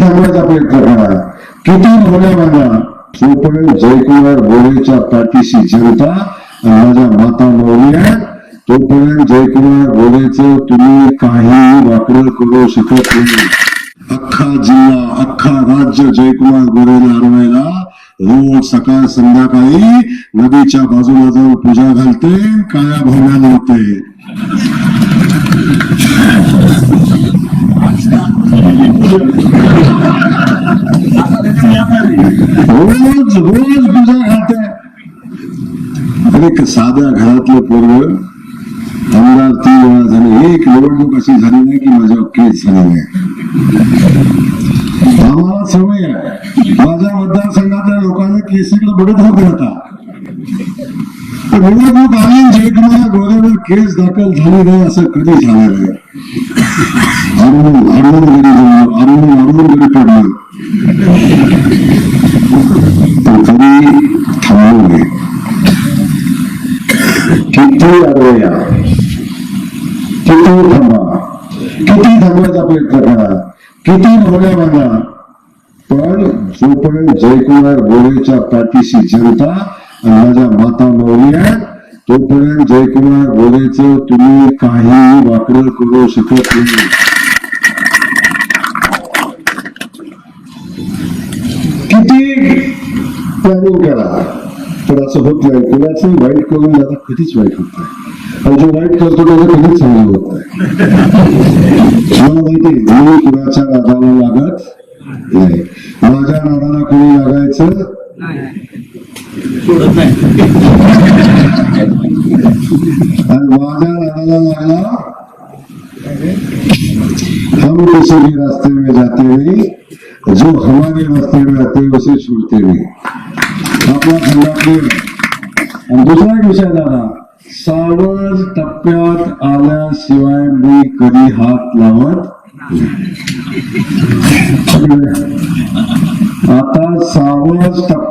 थांबवायचा प्रयत्न करा किती बोल्या बघा जोपर्यंत जयकुमार गोरेच्या पाठीशी जनता माझ्या माता मौल्या तोपर्यंत जयकुमार गोरेचं तुम्ही काही वापर करू शकत नाही. अख्खा जिल्हा अख्खा राज्य जयकुमार गोरेला हरवायला रोज सकाळ संध्याकाळी नदीच्या बाजूला जाऊन पूजा घालते काया भोवण्या लावते. रोज रोज पूजा घालते एक साध्या घरातलं पोरग आमदार तीन वेळा एक निवडणूक अशी झाली नाही की माझ्यावर केस झाली नाही आम्हाला सवय आहे माझ्या मतदारसंघातल्या लोकांना केसीकडे बघत होते आता निवडणूक आली जयकुमार गोरेवर केस दाखल झाली नाही असं कधी झालं नाही अरुण अरुण गडी पडलं कधी थांबलो नाही किती अडवया किती थांबा किती थांबवायचा प्रयत्न करा किती बोल्या बघा पण जोपर्यंत जयकुमार गोरेच्या पाठीशी जनता माझ्या माता मौल्या तोपर्यंत जयकुमार गोरेचं तुम्ही काहीही वाकडं करू शकत नाही. किती प्लॅनिंग करा पण असं होत नाही. कुणाचं वाईट करून दादा कधीच वाईट होत नाही. आणि जो वाईट करतो त्याचं कधीच चांगलं होत नाही. मला माहिती मी कुणाच्या नादाला लागत नाही. माझ्या नादाला कोणी लागायचं? हम किसी भी रास्ते में जाते नहीं जो हमारे रास्ते में आते हैं उसे छोड़ते नहीं आपला खंडातले आणि दुसरा एक विषय दादा सावध टप्प्यात आल्याशिवाय मी कधी हात लावत. आता सावध टप्प्यात